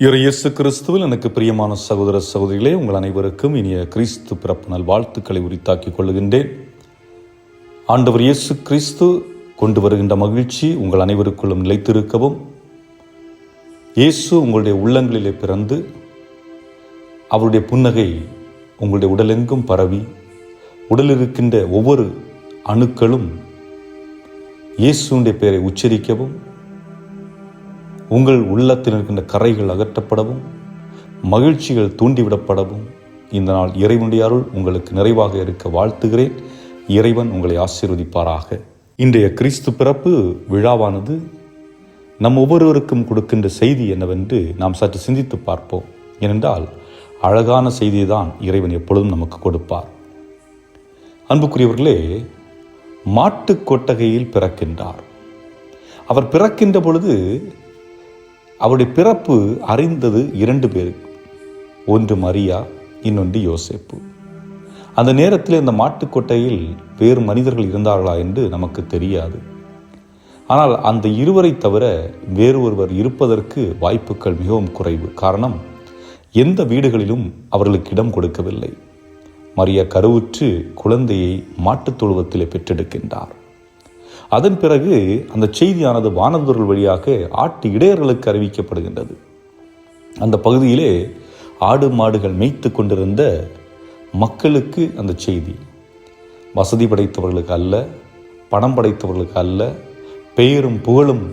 இறை இயேசு கிறிஸ்துவில் எனக்கு பிரியமான சகோதர சகோதரிகளே உங்கள் அனைவருக்கும் இனிய கிறிஸ்து பிறப்பு நல் வாழ்த்துக்களை உரித்தாக்கிக் கொள்கின்றேன் ஆண்டவர் இயேசு கிறிஸ்து கொண்டு வருகின்ற மகிழ்ச்சி உங்கள் அனைவருக்குள்ளும் நிலைத்திருக்கவும். இயேசு உங்களுடைய உள்ளங்களிலே பிறந்து அவருடைய புன்னகை உங்களுடைய உடலெங்கும் பரவி உடலில் இருக்கின்ற ஒவ்வொரு அணுக்களும் இயேசுடைய பெயரை உச்சரிக்கவும். உங்கள் உள்ளத்தில் இருக்கின்ற கரைகள் அகற்றப்படவும் மகிழ்ச்சிகள் தூண்டிவிடப்படவும் இந்த நாள் இறைவனுடைய அருள் உங்களுக்கு நிறைவாக இருக்க வாழ்த்துகிறேன். இறைவன் உங்களை ஆசீர்வதிப்பாராக. இன்றைய கிறிஸ்து பிறப்பு விழாவானது நம் ஒவ்வொருவருக்கும் கொடுக்கின்ற செய்தி என்னவென்று நாம் சற்று சிந்தித்து பார்ப்போம். ஏனென்றால் அழகான செய்தியை தான் இறைவன் எப்பொழுதும் நமக்கு கொடுப்பார். அன்புக்குரியவர்களே மாட்டுக் கொட்டகையில் பிறக்கின்றார். அவர் பிறக்கின்ற பொழுது அவருடைய பிறப்பு அறிந்தது இரண்டு பேர். ஒன்று மரியா இன்னொன்று யோசேப்பு. அந்த நேரத்தில் இந்த மாட்டுக்கொட்டையில் வேறு மனிதர்கள் இருந்தார்களா என்று நமக்கு தெரியாது. ஆனால் அந்த இருவரை தவிர வேறு ஒருவர் இருப்பதற்கு வாய்ப்புகள் மிகவும் குறைவு. காரணம் எந்த வீடுகளிலும் அவர்களுக்கு இடம் கொடுக்கவில்லை. மரியா கருவுற்று குழந்தையை மாட்டுத் தொழுவத்திலே பெற்றெடுக்கின்றார். அதன் பிறகு அந்த செய்தியானது வானதூர்கள் வழியாக ஆட்டு இடையர்களுக்கு அறிவிக்கப்படுகின்றது. அந்த பகுதியிலே ஆடு மாடுகள் மேய்த்து கொண்டிருந்த மக்களுக்கு அந்த செய்தி. வசதி படைத்தவர்களுக்கு அல்ல பணம் படைத்தவர்களுக்கு அல்ல பெயரும் புகழும்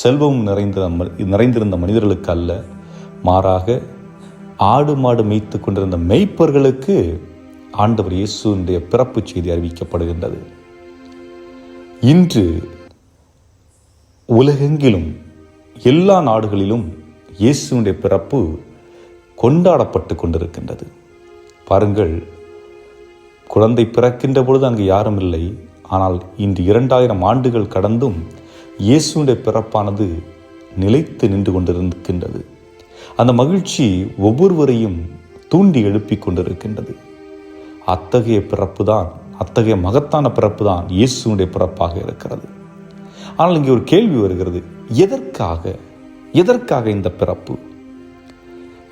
செல்வமும் நிறைந்த நிறைந்திருந்த மனிதர்களுக்கு அல்ல. மாறாக ஆடு மாடு மேய்த்து கொண்டிருந்த மெய்ப்பர்களுக்கு ஆண்டவர் இயேசுடைய பிறப்பு செய்தி அறிவிக்கப்படுகின்றது. இன்று உலகெங்கிலும் எல்லா நாடுகளிலும் இயேசுடைய பிறப்பு கொண்டாடப்பட்டு கொண்டிருக்கின்றது. பாருங்கள் குழந்தை பிறக்கின்ற பொழுது அங்கு யாரும் இல்லை. ஆனால் இன்று இரண்டாயிரம் ஆண்டுகள் கடந்தும் இயேசுடைய பிறப்பானது நிலைத்து நின்று கொண்டிருக்கின்றது. அந்த மகிழ்ச்சி ஒவ்வொருவரையும் தூண்டி எழுப்பிக் கொண்டிருக்கின்றது. அத்தகைய பிறப்பு தான் அத்தகைய மகத்தான பிறப்பு தான் இயேசுனுடைய பிறப்பாக இருக்கிறது. ஆனால் இங்கே ஒரு கேள்வி வருகிறது. எதற்காக? எதற்காக இந்த பிறப்பு?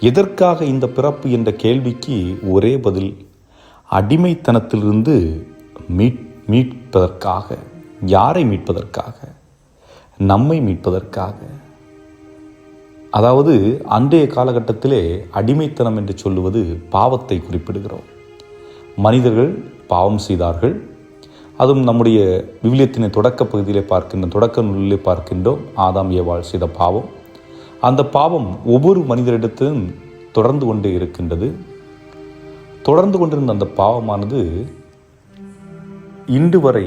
எதற்காக இந்த பிறப்பு என்ற கேள்விக்கு ஒரே பதில் அடிமைத்தனத்திலிருந்து மீட் மீட்பதற்காக யாரை மீட்பதற்காக? நம்மை மீட்பதற்காக. அதாவது அன்றைய காலகட்டத்திலே அடிமைத்தனம் என்று சொல்லுவது பாவத்தை குறிப்பிடுகிறோம். மனிதர்கள் பாவம் செய்தார்கள். அதுவும் நம்முடைய விவிலியத்தினை தொடக்க பகுதியிலே பார்க்கின்ற தொடக்க நூலிலே பார்க்கின்றோம். ஆதாம் ஏவாள் செய்த பாவம். அந்த பாவம் ஒவ்வொரு மனிதரிடத்திலும் தொடர்ந்து கொண்டே இருக்கின்றது. தொடர்ந்து கொண்டிருந்த அந்த பாவமானது இன்று வரை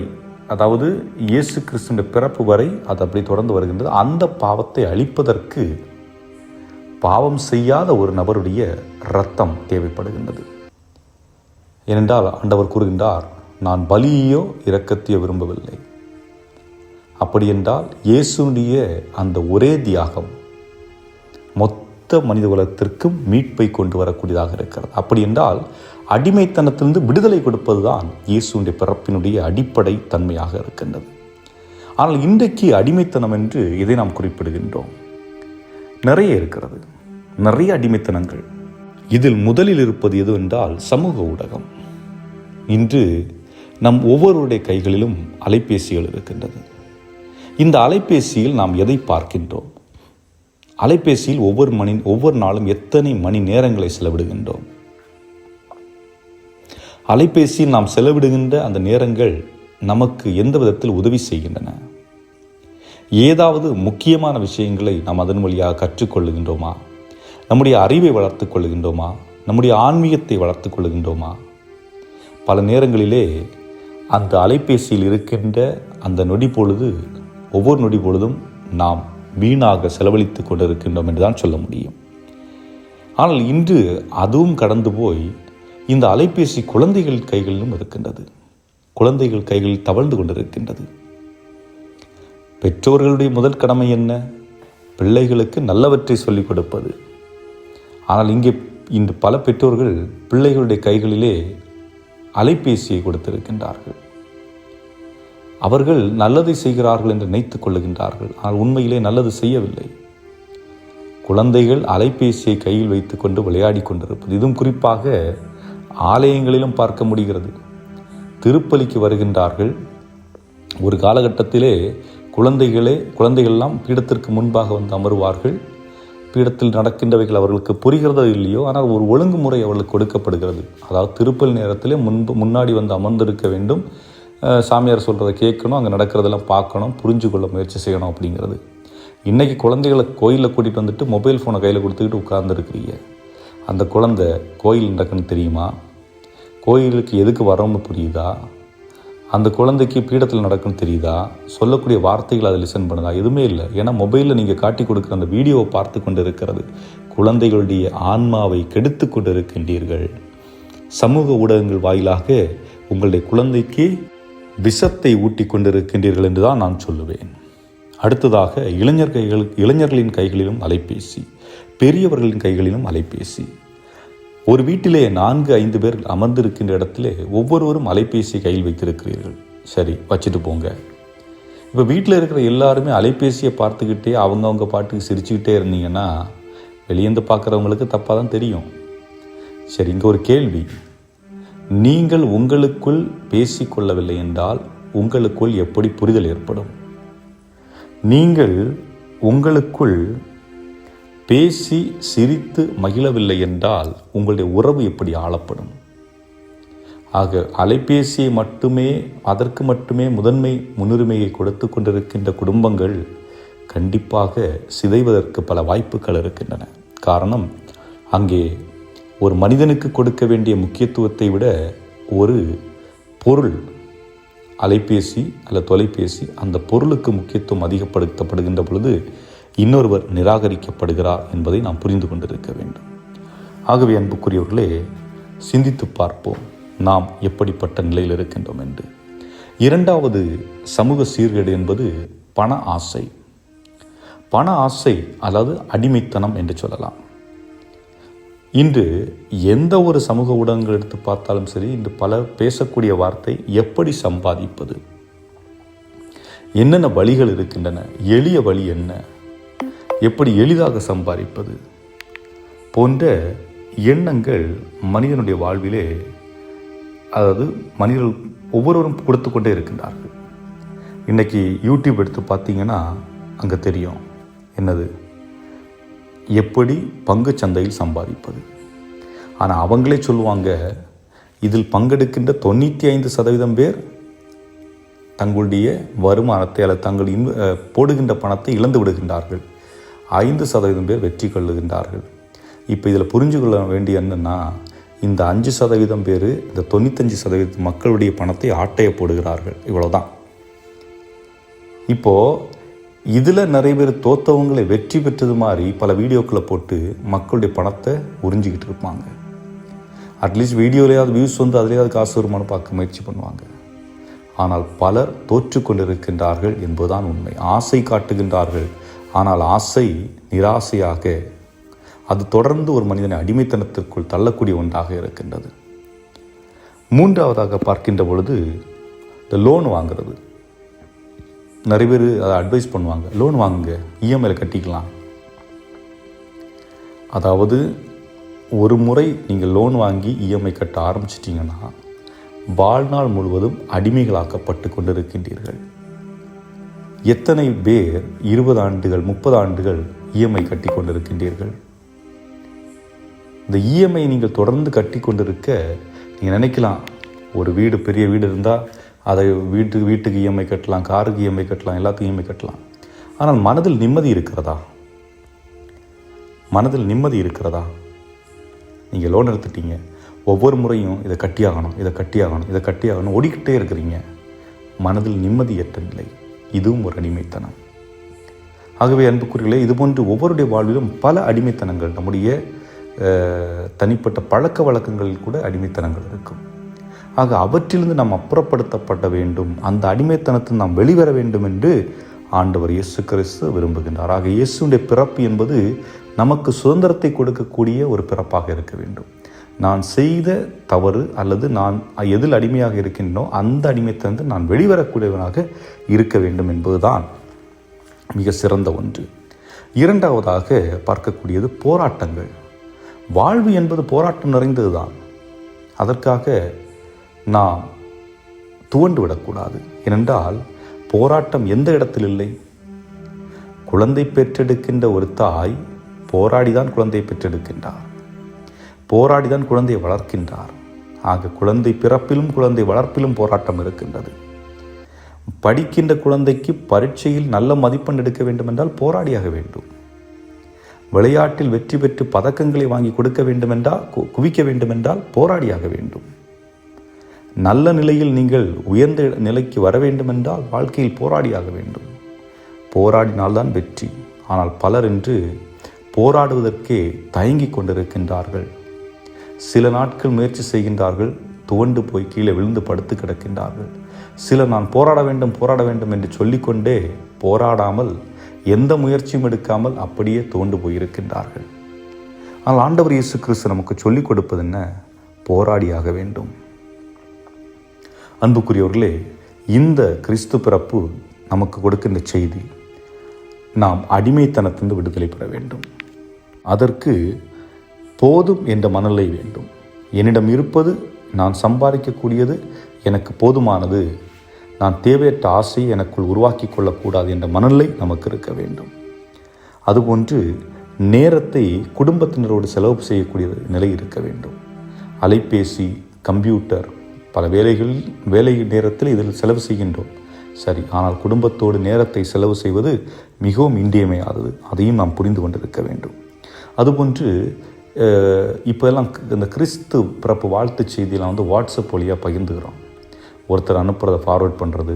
அதாவது இயேசு கிறிஸ்துவின் பிறப்பு வரை அது அப்படி தொடர்ந்து வருகின்றது. அந்த பாவத்தை அழிப்பதற்கு பாவம் செய்யாத ஒரு நபருடைய இரத்தம் தேவைப்படுகின்றது. ஏனென்றால் ஆண்டவர் கூறுகின்றார் நான் பலியையோ இரக்கத்தையோ விரும்பவில்லை. அப்படியென்றால் இயேசுடைய அந்த ஒரே தியாகம் மொத்த மனித குலத்திற்கும் மீட்பை கொண்டு வரக்கூடியதாக இருக்கிறது. அப்படி என்றால் அடிமைத்தனத்திலிருந்து விடுதலை கொடுப்பதுதான் இயேசுடைய பிறப்பினுடைய அடிப்படை தன்மையாக இருக்கின்றது. ஆனால் இன்றைக்கு அடிமைத்தனம் என்று இதை நாம் குறிப்பிடுகின்றோம். நிறைய இருக்கிறது. நிறைய அடிமைத்தனங்கள். இதில் முதலில் இருப்பது எது என்றால் சமூக ஊடகம். இன்று நம் ஒவ்வொருவருடைய கைகளிலும் அலைபேசிகள் இருக்கின்றது. இந்த அலைபேசியில் நாம் எதை பார்க்கின்றோம்? அலைபேசியில் ஒவ்வொரு மணி ஒவ்வொரு நாளும் எத்தனை மணி நேரங்களை செலவிடுகின்றோம்? அலைபேசியில் நாம் செலவிடுகின்ற அந்த நேரங்கள் நமக்கு எந்த விதத்தில் உதவி செய்கின்றன? ஏதாவது முக்கியமான விஷயங்களை நாம் அதன் வழியாக கற்றுக்கொள்ளுகின்றோமா? நம்முடைய அறிவை வளர்த்து கொள்கின்றோமா? நம்முடைய ஆன்மீகத்தை வளர்த்து கொள்கின்றோமா? பல நேரங்களிலே அந்த அலைபேசியில் இருக்கின்ற அந்த நொடி பொழுது ஒவ்வொரு நொடி பொழுதும் நாம் வீணாக செலவழித்து கொண்டிருக்கின்றோம் என்று தான் சொல்ல முடியும். ஆனால் இன்று அதுவும் கடந்து போய் இந்த அலைபேசி குழந்தைகள் கைகளிலும் இருக்கின்றது. குழந்தைகள் கைகளில் தவழ்ந்து கொண்டிருக்கின்றது. பெற்றோர்களுடைய முதல் கடமை என்ன? பிள்ளைகளுக்கு நல்லவற்றை சொல்லிக் கொடுப்பது. ஆனால் இங்கே இன்று பல பெற்றோர்கள் பிள்ளைகளுடைய கைகளிலே அலைபேசியை கொடுத்திருக்கின்றார்கள். அவர்கள் நல்லதை செய்கிறார்கள் என்று நினைத்துக் கொள்ளுகின்றார்கள். ஆனால் உண்மையிலே நல்லது செய்யவில்லை. குழந்தைகள் அலைபேசியை கையில் வைத்துக்கொண்டு விளையாடி கொண்டிருப்பது. இதுவும் குறிப்பாக ஆலயங்களிலும் பார்க்க முடிகிறது. திருப்பலிக்கு வருகின்றார்கள். ஒரு காலகட்டத்திலே குழந்தைகளே குழந்தைகள்லாம் பீடத்திற்கு முன்பாக வந்து அமருவார்கள். பீடத்தில் நடக்கின்றவைகள் அவர்களுக்கு புரிகிறதோ இல்லையோ ஆனால் ஒரு ஒழுங்குமுறை அவர்களுக்கு கொடுக்கப்படுகிறது. அதாவது திருப்பல் நேரத்திலே முன்பு முன்னாடி வந்து அமர்ந்திருக்க வேண்டும். சாமியார் சொல்கிறத கேட்கணும் அங்கே நடக்கிறதெல்லாம் பார்க்கணும் புரிஞ்சு கொள்ள முயற்சி செய்யணும் அப்படிங்கிறது. இன்றைக்கி குழந்தைகளை கோயிலில் கூட்டிகிட்டு வந்துட்டு மொபைல் ஃபோனை கையில் கொடுத்துக்கிட்டு உட்கார்ந்துருக்கிறீங்க. அந்த குழந்தை கோயில் நடக்குன்னு தெரியுமா? கோயிலுக்கு எதுக்கு வரோம்னு புரியுதா? அந்த குழந்தைக்கு பீடத்தில் நடக்குன்னு தெரியுதா? சொல்லக்கூடிய வார்த்தைகள் அதை லிசன் பண்ணுதா? எதுவுமே இல்லை. ஏன்னா மொபைலில் நீங்கள் காட்டி கொடுக்குற அந்த வீடியோவை பார்த்து கொண்டு இருக்கிறது குழந்தைகளுடைய ஆன்மாவை கெடுத்து கொண்டு இருக்கின்றீர்கள் சமூக ஊடகங்கள் வாயிலாக உங்களுடைய குழந்தைக்கு விஷத்தை ஊட்டி கொண்டிருக்கின்றீர்கள் என்று தான் நான் சொல்லுவேன். அடுத்ததாக இளைஞர் கைகள் இளைஞர்களின் கைகளிலும் அலைபேசி பெரியவர்களின் கைகளிலும் அலைபேசி. ஒரு வீட்டிலே நான்கு ஐந்து பேர் அமர்ந்திருக்கின்ற இடத்திலே ஒவ்வொருவரும் அலைபேசி கையில் வைத்திருக்கிறீர்கள். சரி வச்சுட்டு போங்க. இப்போ வீட்டில் இருக்கிற எல்லாருமே அலைபேசியை பார்த்துக்கிட்டே அவங்கவுங்க பாட்டுக்கு சிரிச்சுக்கிட்டே இருந்தீங்கன்னா வெளியேந்து பார்க்குறவங்களுக்கு தப்பாக தான் தெரியும். சரி இங்கே ஒரு கேள்வி. நீங்கள் உங்களுக்குள் பேசிக்கொள்ளவில்லை என்றால் உங்களுக்குள் எப்படி புரிதல் ஏற்படும்? நீங்கள் உங்களுக்குள் பேசி சிரித்து மகிழவில்லை என்றால் உங்களுடைய உறவு எப்படி ஆளப்படும்? ஆக அலைபேசியை மட்டுமே அதற்கு மட்டுமே முதன்மை முன்னுரிமையை கொடுத்து கொண்டிருக்கின்ற குடும்பங்கள் கண்டிப்பாக சிதைவதற்கு பல வாய்ப்புகள் இருக்கின்றன. காரணம் அங்கே ஒரு மனிதனுக்கு கொடுக்க வேண்டிய முக்கியத்துவத்தை விட ஒரு பொருள் அலைபேசி அல்ல தொலைபேசி அந்த பொருளுக்கு முக்கியத்துவம் அதிகப்படுத்தப்படுகின்ற பொழுது இன்னொருவர் நிராகரிக்கப்படுகிறார் என்பதை நாம் புரிந்து கொண்டிருக்க வேண்டும். ஆகவே அன்புக்குரியவர்களே சிந்தித்து பார்ப்போம். நாம் எப்படிப்பட்ட நிலையில் இருக்கின்றோம் என்று. இரண்டாவது சமூக சீர்கேடு என்பது பண ஆசை. பண ஆசை அதாவது அடிமைத்தனம் என்று சொல்லலாம். இன்று எந்த ஒரு சமூக ஊடகங்கள் எடுத்து பார்த்தாலும் சரி இன்று பல பேசக்கூடிய வார்த்தை எப்படி சம்பாதிப்பது? என்னென்ன வழிகள் இருக்கின்றன? எளிய வழி என்ன? எப்படி எளிதாக சம்பாதிப்பது? போன்ற எண்ணங்கள் மனிதனுடைய வாழ்விலே அதாவது மனிதர்கள் ஒவ்வொருவரும் கொடுத்து கொண்டே இருக்கின்றார்கள். இன்றைக்கி யூடியூப் எடுத்து பார்த்தீங்கன்னா அங்கே தெரியும். என்னது? எப்படி பங்கு சந்தையில் சம்பாதிப்பது? ஆனால் அவங்களே சொல்லுவாங்க இதில் பங்கெடுக்கின்ற தொண்ணூற்றி ஐந்து சதவீதம் பேர் தங்களுடைய வருமானத்தை அல்லது தங்கள் இன் போடுகின்ற பணத்தை இழந்து விடுகின்றார்கள். ஐந்து சதவீதம் பேர் வெற்றி கொள்ளுகின்றார்கள். இப்போ இதில் புரிஞ்சு கொள்ள வேண்டிய என்னென்னா இந்த அஞ்சு சதவீதம் பேர் இந்த தொண்ணூத்தஞ்சு சதவீத மக்களுடைய பணத்தை ஆட்டைய போடுகிறார்கள். இவ்வளோதான் இப்போது இதில் நிறைய பேர் தோத்தவங்களை வெற்றி பெற்றது மாதிரி பல வீடியோக்களை போட்டு மக்களுடைய பணத்தை உறிஞ்சிக்கிட்டு இருப்பாங்க. அட்லீஸ்ட் வீடியோலையாவது வியூஸ் வந்து அதுலேயாவது காசு வருமானம் பார்க்க முயற்சி பண்ணுவாங்க. ஆனால் பலர் தோற்று கொண்டிருக்கின்றார்கள் என்பதுதான் உண்மை. ஆசை காட்டுகின்றார்கள். ஆனால் ஆசை நிராசையாக அது தொடர்ந்து ஒரு மனிதனை அடிமைத்தனத்திற்குள் தள்ளக்கூடிய ஒன்றாக இருக்கின்றது. மூன்றாவதாக பார்க்கின்ற பொழுது இந்த லோன் வாங்குறது. நிறைய பேர் அதை அட்வைஸ் பண்ணுவாங்க லோன் வாங்குங்க இஎம்ஐயில் கட்டிக்கலாம். அதாவது ஒரு முறை நீங்கள் லோன் வாங்கி இஎம்ஐ கட்ட ஆரம்பிச்சிட்டிங்கன்னா வாழ்நாள் முழுவதும் அடிமைகளாக்கப்பட்டு கொண்டிருக்கின்றீர்கள். எத்தனை பேர் இருபது ஆண்டுகள் முப்பது ஆண்டுகள் இஎம்ஐ கட்டி கொண்டிருக்கின்றீர்கள் இந்த இஎம்ஐ நீங்கள் தொடர்ந்து கட்டி கொண்டிருக்க நீங்கள் நினைக்கலாம் ஒரு வீடு பெரிய வீடு இருந்தால் அதை வீட்டுக்கு வீட்டுக்கு இஎம்ஐ கட்டலாம் காருக்கு இஎம்ஐ கட்டலாம் எல்லாத்துக்கும் இஎம்ஐ கட்டலாம். ஆனால் மனதில் நிம்மதி இருக்கிறதா? மனதில் நிம்மதி இருக்கிறதா? நீங்கள் லோன் எடுத்துட்டீங்க. ஒவ்வொரு முறையும் இதை கட்டியாகணும் இதை கட்டியாகணும் இதை கட்டியாகணும் ஓடிக்கிட்டே இருக்கிறீங்க. மனதில் நிம்மதியற்ற நிலை. இதுவும் ஒரு அடிமைத்தனம். ஆகவே அன்புக்குறிகளே இதுபோன்று ஒவ்வொருடைய வாழ்விலும் பல அடிமைத்தனங்கள் நம்முடைய தனிப்பட்ட பழக்க வழக்கங்களில் கூட அடிமைத்தனங்கள் இருக்கும். ஆக அவற்றிலிருந்து நாம் அப்புறப்படுத்தப்பட வேண்டும் அந்த அடிமைத்தனத்தில் நாம் வெளிவர வேண்டும் என்று ஆண்டவர் இயேசு கிறிஸ்து விரும்புகின்றார். ஆக இயேசுடைய பிறப்பு என்பது நமக்கு சுதந்திரத்தை கொடுக்கக்கூடிய ஒரு பிறப்பாக இருக்க வேண்டும். நான் செய்த தவறு அல்லது நான் எதில் அடிமையாக இருக்கின்றனோ அந்த அடிமைத்திலிருந்து நான் வெளிவரக்கூடியவனாக இருக்க வேண்டும் என்பதுதான் மிக சிறந்த ஒன்று. இரண்டாவதாக பார்க்கக்கூடியது போராட்டங்கள். வாழ்வு என்பது போராட்டம் நிறைந்ததுதான். அதற்காக நாம் துவண்டு விடக்கூடாது. ஏனென்றால் போராட்டம் எந்த இடத்தில் இல்லை? குழந்தை பெற்றெடுக்கின்ற ஒரு தாய் போராடிதான் குழந்தை பெற்றெடுக்கின்றார். போராடிதான் குழந்தையை வளர்க்கின்றார். ஆக குழந்தை பிறப்பிலும் குழந்தை வளர்ப்பிலும் போராட்டம் இருக்கின்றது. படிக்கின்ற குழந்தைக்கு பரீட்சையில் நல்ல மதிப்பெண் எடுக்க வேண்டுமென்றால் போராடியாக வேண்டும். விளையாட்டில் வெற்றி பெற்று பதக்கங்களை வாங்கி கொடுக்க வேண்டுமென்றால் கு- குவிக்க வேண்டுமென்றால் போராடியாக வேண்டும். நல்ல நிலையில் நீங்கள் உயர்ந்த நிலைக்கு வர வேண்டுமென்றால் வாழ்க்கையில் போராடியாக வேண்டும். போராடினால்தான் வெற்றி. ஆனால் பலர் இன்று போராடுவதற்கே தயங்கிக் கொண்டிருக்கின்றார்கள். சில நாட்கள் முயற்சி செய்கின்றார்கள் துவண்டு போய் கீழே விழுந்து படுத்து கிடக்கின்றார்கள். சிலர் நான் போராட வேண்டும் போராட வேண்டும் என்று சொல்லிக்கொண்டே போராடாமல் எந்த முயற்சியும் எடுக்காமல் அப்படியே துவண்டு போயிருக்கின்றார்கள். ஆனால் ஆண்டவர் இயேசு கிறிஸ்து நமக்கு சொல்லிக் கொடுப்பது என்ன? போராடியாக வேண்டும். அன்புக்குரியவர்களே இந்த கிறிஸ்து பிறப்பு நமக்கு கொடுக்கின்ற செய்தி நாம் அடிமைத்தனத்திலிருந்து விடுதலை பெற வேண்டும். அதற்கு போதும் என்ற மனநிலை வேண்டும். என்னிடம் இருப்பது நான் சம்பாதிக்கக்கூடியது எனக்கு போதுமானது. நான் தேவையற்ற ஆசையை எனக்குள் உருவாக்கி கொள்ளக்கூடாது என்ற மனநிலை நமக்கு இருக்க வேண்டும். அதுபோன்று நேரத்தை குடும்பத்தினரோடு செலவு செய்யக்கூடிய நிலை இருக்க வேண்டும். அலைபேசி கம்ப்யூட்டர் பல வேலைகளில் வேலை நேரத்தில் இதில் செலவு செய்கின்றோம். சரி ஆனால் குடும்பத்தோடு நேரத்தை செலவு செய்வது மிகவும் இன்றியமையாதது. அதையும் நாம் புரிந்து கொண்டிருக்க வேண்டும். அதுபோன்று இப்போதெல்லாம் இந்த கிறிஸ்து பிறப்பு வாழ்த்துச் செய்தியெல்லாம் வந்து வாட்ஸ்அப் வழியாக பகிர்ந்துக்கிறோம். ஒருத்தர் அனுப்புகிறத ஃபார்வர்ட் பண்ணுறது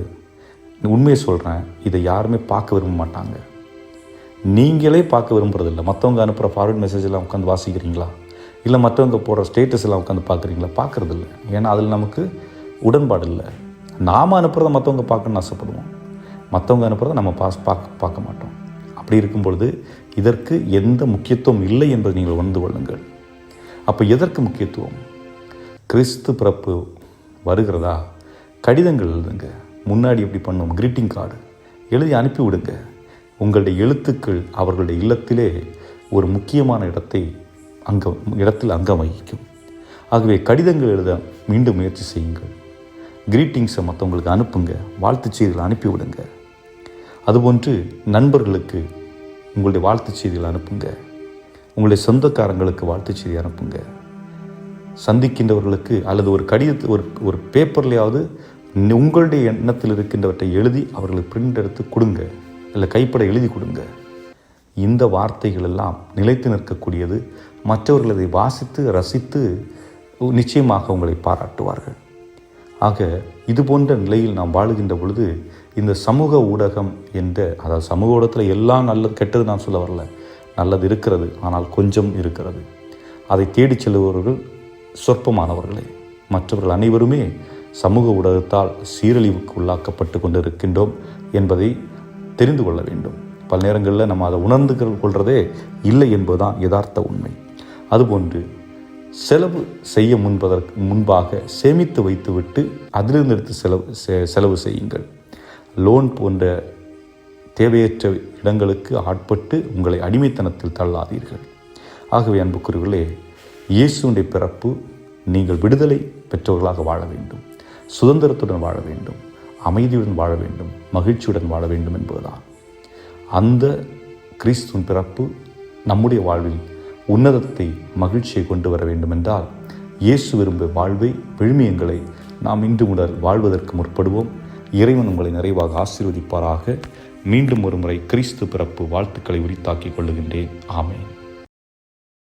உண்மையை சொல்கிறேன் இதை யாருமே பார்க்க விரும்ப மாட்டாங்க. நீங்களே பார்க்க விரும்புறதில்ல. மற்றவங்க அனுப்புகிற ஃபார்வர்ட் மெசேஜ் உட்காந்து வாசிக்கிறீங்களா? இல்லை மற்றவங்க போடுற ஸ்டேட்டஸ் எல்லாம் உட்காந்து பார்க்குறீங்களா? பார்க்குறதில்ல. ஏன்னா அதில் நமக்கு உடன்பாடு இல்லை. நாம் அனுப்புகிறத மற்றவங்க பார்க்கணும்னு ஆசைப்படுவோம். மற்றவங்க அனுப்புகிறத நம்ம பாஸ் பார்க்க பார்க்க மாட்டோம். அப்படி இருக்கும் பொழுது இதற்கு எந்த முக்கியத்துவம் இல்லை என்பதை நீங்கள் உணர்ந்து கொள்ளுங்கள். அப்போ எதற்கு முக்கியத்துவம்? கிறிஸ்து பிறப்பு வருகிறதா? கடிதங்கள் எழுதுங்க. முன்னாடி எப்படி பண்ணும் கிரீட்டிங் கார்டு. எழுதி அனுப்பி விடுங்க. உங்களுடைய எழுத்துக்கள் அவர்களுடைய இல்லத்திலே ஒரு முக்கியமான இடத்தை அங்க இடத்தில் அங்கம் வகிக்கும். ஆகவே கடிதங்கள் எழுத மீண்டும் முயற்சி செய்யுங்கள். கிரீட்டிங்ஸை மற்றவங்களுக்கு அனுப்புங்க. வாழ்த்துச் செய்திகளை அனுப்பி விடுங்க. அதுபோன்று நண்பர்களுக்கு உங்களுடைய வாழ்த்துச் செய்திகளை அனுப்புங்க. உங்களுடைய சொந்தக்காரங்களுக்கு வாழ்த்துச் செய்தி அனுப்புங்க. சந்திக்கின்றவர்களுக்கு அல்லது ஒரு கடிதத்தை ஒரு ஒரு பேப்பர்லையாவது உங்களுடைய எண்ணத்தில் இருக்கின்றவற்றை எழுதி அவர்களுக்கு பிரிண்ட் எடுத்து கொடுங்க. இல்லை கைப்பட எழுதி கொடுங்க. இந்த வார்த்தைகள் எல்லாம் நிலைத்து நிற்கக்கூடியது மற்றவர்கள் அதை வாசித்து ரசித்து நிச்சயமாக உங்களை பாராட்டுவார்கள். ஆக இது போன்ற நிலையில் நாம் வாழுகின்ற பொழுது இந்த சமூக ஊடகம் என்ற அதாவது சமூக ஊடகத்தில் எல்லாம் நல்லது கெட்டது நான் சொல்ல வரல. நல்லது இருக்கிறது ஆனால் கொஞ்சம் இருக்கிறது. அதை தேடிச் செல்பவர்கள் சொற்பமானவர்களே. மற்றவர்கள் அனைவருமே சமூக ஊடகத்தால் சீரழிவுக்கு உள்ளாக்கப்பட்டு கொண்டிருக்கின்றோம் என்பதை தெரிந்து கொள்ள வேண்டும். பல நேரங்களில் நம்ம அதை உணர்ந்து கொள்வதே இல்லை என்பதுதான் யதார்த்த உண்மை. அதுபோன்று செலவு செய்ய முன்பதற்கு முன்பாக சேமித்து வைத்துவிட்டு அதிலிருந்து எடுத்து செலவு செ- செலவு செய்யுங்கள். லோன் போன்ற தேவையற்ற இடங்களுக்கு ஆட்பட்டு உங்களை அடிமைத்தனத்தில் தள்ளாதீர்கள். ஆகவே அன்புக்குரியவர்களே இயேசுடைய பிறப்பு நீங்கள் விடுதலை பெற்றவர்களாக வாழ வேண்டும். சுதந்திரத்துடன் வாழ வேண்டும். அமைதியுடன் வாழ வேண்டும். மகிழ்ச்சியுடன் வாழ வேண்டும் என்பதுதான். அந்த கிறிஸ்துவின் பிறப்பு நம்முடைய வாழ்வில் உன்னதத்தை மகிழ்ச்சியை கொண்டு வர வேண்டுமென்றால் இயேசு விரும்பிய வாழ்வை விழுமியங்களை நாம் இன்று முதல் வாழ்வதற்கு முற்படுவோம். இறைவன் உங்களை நிறைவாக ஆசீர்வதிப்பாராக. மீண்டும் ஒருமுறை கிறிஸ்து பிறப்பு வாழ்த்துக்களை உரித்தாக்கிக் கொள்ளுகின்றேன். ஆமேன்.